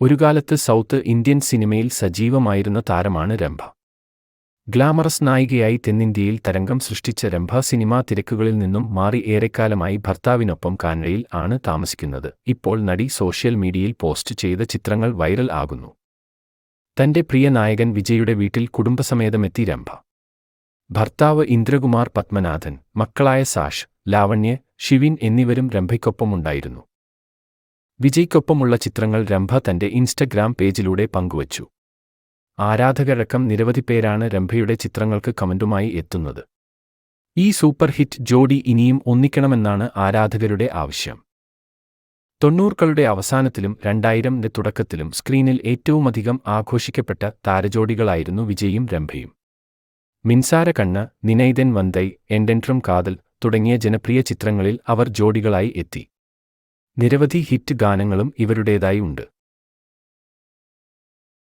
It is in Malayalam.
ഒരുകാലത്ത് സൗത്ത് ഇന്ത്യൻ സിനിമയിൽ സജീവമായിരുന്ന താരമാണ് രംഭ. ഗ്ലാമറസ് നായികയായി തെന്നിന്ത്യയിൽ തരംഗം സൃഷ്ടിച്ച രംഭ സിനിമാ തിരക്കുകളിൽ നിന്നും മാറി ഏറെക്കാലമായി ഭർത്താവിനൊപ്പം കാനഡയിൽ ആണ് താമസിക്കുന്നത്. ഇപ്പോൾ നടി സോഷ്യൽ മീഡിയയിൽ പോസ്റ്റ് ചെയ്ത ചിത്രങ്ങൾ വൈറൽ ആകുന്നു. തന്റെ പ്രിയ നായകൻ വിജയുടെ വീട്ടിൽ കുടുംബസമേതമെത്തി രംഭ. ഭർത്താവ് ഇന്ദ്രകുമാർ പത്മനാഥൻ മക്കളായ സാഷ് ലാവണ്യ ഷിവിൻ എന്നിവരും രംഭയ്ക്കൊപ്പമുണ്ടായിരുന്നു. വിജയ്ക്കൊപ്പമുള്ള ചിത്രങ്ങൾ രംഭ തന്റെ ഇൻസ്റ്റഗ്രാം പേജിലൂടെ പങ്കുവച്ചു. ആരാധകരക്കം നിരവധി പേരാണ് രംഭയുടെ ചിത്രങ്ങൾക്ക് കമന്റുമായി എത്തുന്നത്. ഈ സൂപ്പർ ഹിറ്റ് ജോഡി ഇനിയും ഒന്നിക്കണമെന്നാണ് ആരാധകരുടെ ആവശ്യം. തൊണ്ണൂറുകളുടെ അവസാനത്തിലും രണ്ടായിരംന്റെ തുടക്കത്തിലും സ്ക്രീനിൽ ഏറ്റവുമധികം ആഘോഷിക്കപ്പെട്ട താരജോഡികളായിരുന്നു വിജയും രംഭയും. മിൻസാര കണ്ണ് നിനൈതൻ വന്തൈ എൻഡൻട്രം കാതൽ തുടങ്ങിയ ജനപ്രിയ ചിത്രങ്ങളിൽ അവർ ജോഡികളായി എത്തി. നിരവധി ഹിറ്റ് ഗാനങ്ങളും ഇവരുടേതായി ഉണ്ട്.